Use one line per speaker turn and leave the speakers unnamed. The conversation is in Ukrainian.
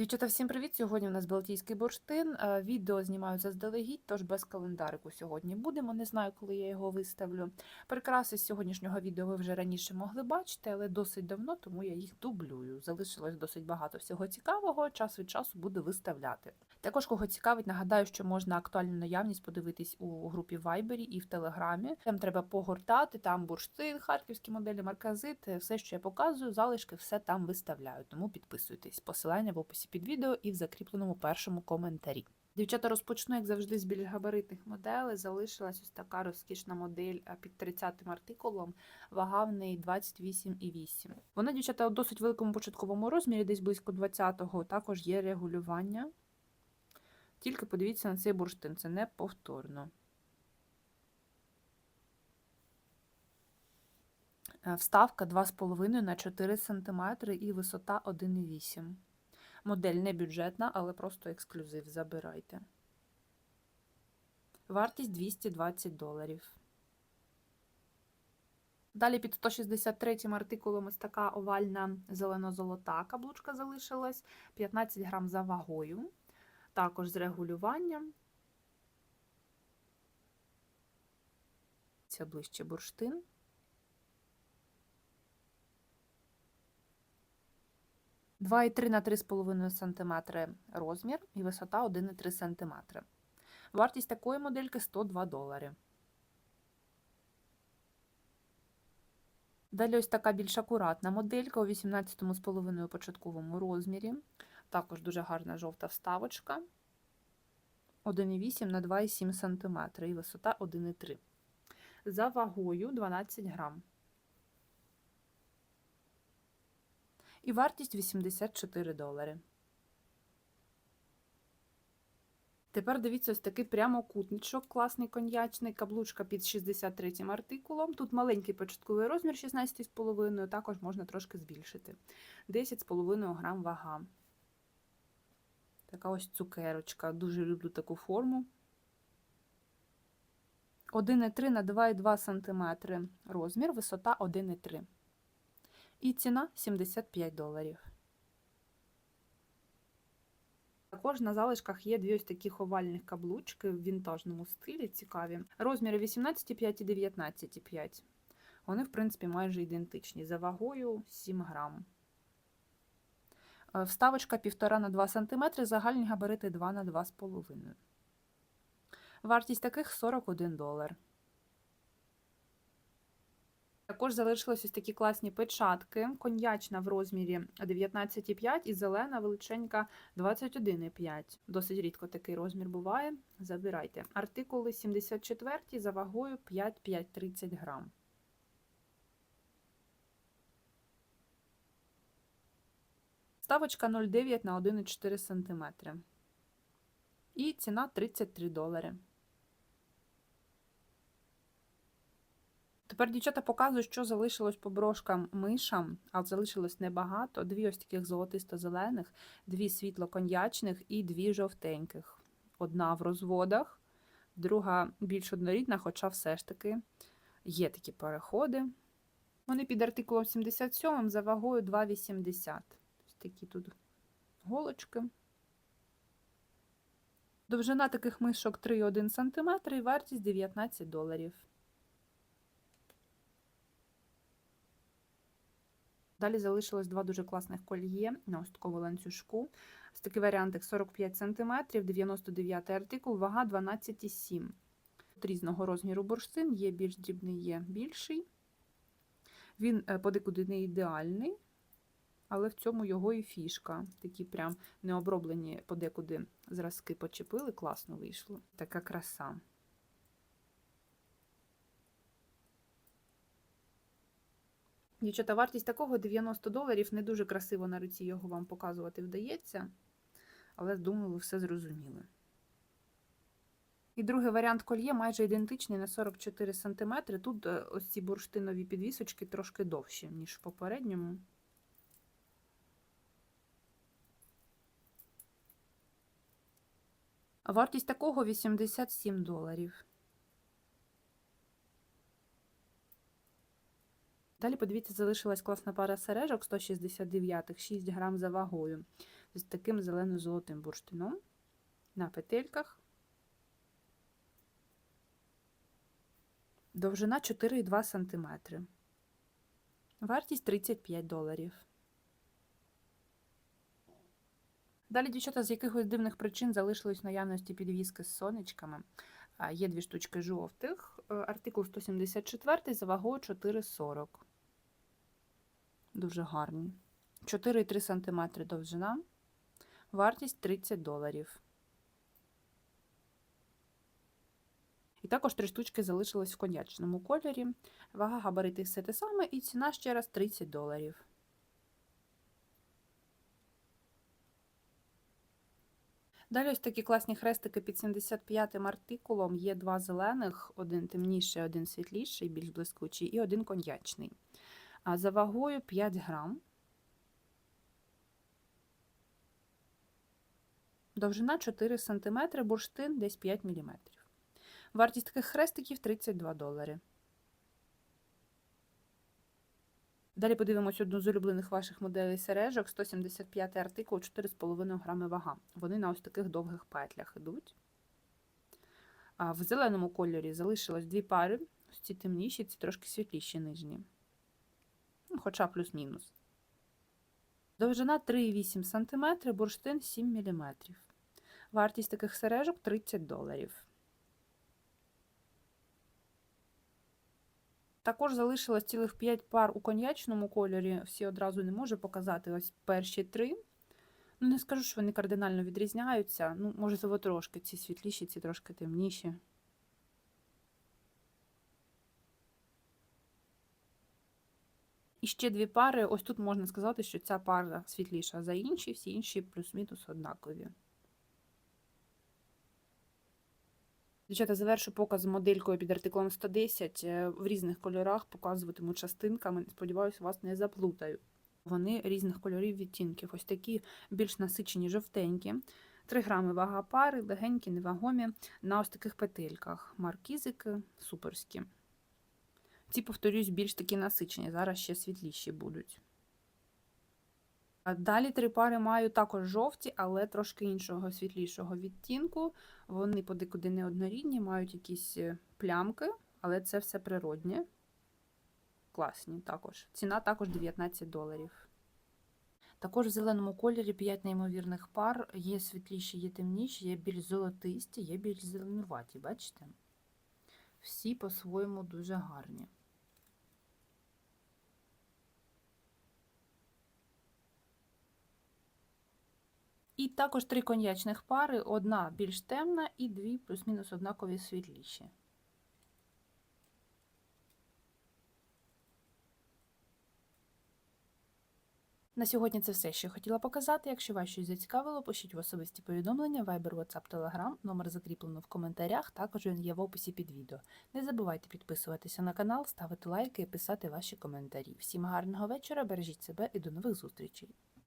Дівчата, всім привіт! Сьогодні у нас Балтійський бурштин. Е, Відео знімаю заздалегідь, тож без календарику сьогодні будемо. Не знаю, коли я його виставлю. Прикраси з сьогоднішнього відео ви вже раніше могли бачити, але досить давно, тому я їх дублюю. Залишилось досить багато всього цікавого. Час від часу буду виставляти. Також, кого цікавить, нагадаю, що можна актуальну наявність подивитись у групі Вайбері і в Телеграмі. Там треба погортати, там бурштин, харківські моделі, марказит, все, що я показую, залишки, все там виставляю. Тому підписуйтесь. Посилання в описі під відео і в закріпленому першому коментарі. Дівчата розпочну, як завжди, з більш габаритних моделей. Залишилась ось така розкішна модель під 30 артикулом, вага в неї 28,8. Вона, дівчата, у досить великому початковому розмірі, десь близько 20-го, також є регулювання. Тільки подивіться на цей бурштин, це неповторно. Е, Вставка 2,5 на 4 см і висота 1,8 Модель не бюджетна, але просто ексклюзив. Забирайте. Вартість 220 доларів. Далі під 163 артикулом ось така овальна зелено-золота каблучка залишилась. 15 грам за вагою. Також з регулюванням. Це ближче бурштин. Два і три на 3,5 см розмір і висота 1,3 см. Вартість такої модельки 102 долари. Далі ось така більш акуратна моделька у 18,5 початковому розмірі. Також дуже гарна жовта вставочка. 1,8 на 2,7 см і висота 1,3 За вагою 12 грам. І вартість 84 долари. Тепер дивіться ось такий прямокутничок, класний коньячний, каблучка під 63 артикулом. Тут маленький початковий розмір 16,5, також можна трошки збільшити. 10,5 грам вага. Така ось цукерочка. Дуже люблю таку форму. 1,3 на 2,2 см розмір, висота 1,3 і ціна 75 доларів. Також на залишках є дві ось таких овальних каблучки в вінтажному стилі, цікаві. Розміри 18,5 і 19,5. Вони, в принципі, майже ідентичні. За вагою 7 грам. Е, Вставочка 1,5 на 2 см, загальні габарити 2 на 2,5 Вартість таких 41 долар. Також залишились ось такі класні печатки. Коньячна в розмірі 19,5 і зелена величенька 21,5. Досить рідко такий розмір буває. Забирайте. Артикули 74 за вагою 5,530 грам. Ставочка 0,9 на 1,4 см. І ціна 33 долари. Тепер, дівчата, показую, що залишилось по брошкам мишам, а залишилось небагато. Дві ось таких золотисто-зелених, дві світло-коньячних і дві жовтеньких. Одна в розводах, друга більш однорідна, хоча все ж таки є такі переходи. Вони під артикулом 77 за вагою 2,80. Ось такі тут голочки. Довжина таких мишок 3,1 см і вартість 19 доларів. Далі залишилось два дуже класних кольє на ось такому ланцюжку. Ось такий варіантик 45 см, 99 артикул, вага 12,7 Різного розміру бурштин, є більш дрібний, є більший. Він е, подекуди не ідеальний, але в цьому його і фішка. Такі прям необроблені подекуди зразки почепили, класно вийшло. Така краса. Дівчата, вартість такого 90 доларів. Не дуже красиво на руці його вам показувати вдається, але думаю, ви все зрозуміли. І другий варіант кольє майже ідентичний на 44 см. Тут е, ось ці бурштинові підвісочки трошки довші, ніж в попередньому. Вартість такого 87 доларів. Далі, подивіться, залишилась класна пара сережок 169 6 грам за вагою. з таким зелено-золотим бурштином на петельках. Довжина 4,2 см. Вартість 35 доларів. Далі, дівчата, з якихось дивних причин залишились в наявності підвіски з сонечками. Є дві штучки жовтих. Е, Артикул 174 за вагою 4,40. Дуже гарні. 4,3 см довжина. Вартість 30 доларів. І також три штучки залишились в коньячному кольорі. Вага габарити все те саме, і ціна ще раз 30 доларів. Далі ось такі класні хрестики під 75-м артикулом. Є два зелених, один темніший, один світліший, більш блискучий, і один коньячний. А за вагою 5 грам. Довжина 4 см, бурштин десь 5 мм. Вартість таких хрестиків 32 долари. Далі подивимось одну з улюблених ваших моделей сережок. 175 артикул, 4,5 грами вага. Вони на ось таких довгих петлях йдуть. В зеленому кольорі залишилось дві пари. Ці темніші, ці трошки світліші нижні. Хоча плюс-мінус. Довжина 3,8 см, бурштин 7 мм. Вартість таких сережок 30 доларів. Також залишилось цілих 5 пар у коньячному кольорі. Всі одразу не можу показати. Ось перші три. Ну, не скажу, що вони кардинально відрізняються. Ну, можливо, трошки. Ці світліші, ці трошки темніші. І ще дві пари. Ось тут можна сказати, що ця пара світліша за інші, всі інші плюс-мінус однакові. Дівчата, завершу показ моделькою під артиклом 110 е, в різних кольорах показуватиму частинками. Сподіваюся, вас не заплутаю. Вони різних кольорів відтінків. Ось такі більш насичені жовтенькі. 3 грами вага пари, легенькі, невагомі, на ось таких петельках. Маркізики суперські. Ці, повторюсь, більш такі насичені, зараз ще світліші будуть. Далі три пари маю також жовті, але трошки іншого світлішого відтінку. Вони подекуди неоднорідні, мають якісь е, плямки, але це все природнє. Класні також. Ціна також 19 доларів. Також в зеленому кольорі 5 неймовірних пар. Є світліші, є темніші, є більш золотисті, є більш зеленуваті, бачите? Всі по-своєму дуже гарні. І також три коньячних пари, одна більш темна і дві плюс-мінус однакові світліші. На сьогодні це все, що я хотіла показати. Якщо вас щось зацікавило, пишіть в особисті повідомлення, Viber, WhatsApp, Telegram, номер закріплено в коментарях, також він є в описі під відео. Не забувайте підписуватися на канал, ставити лайки і писати ваші коментарі. Всім гарного вечора, бережіть себе і до нових зустрічей!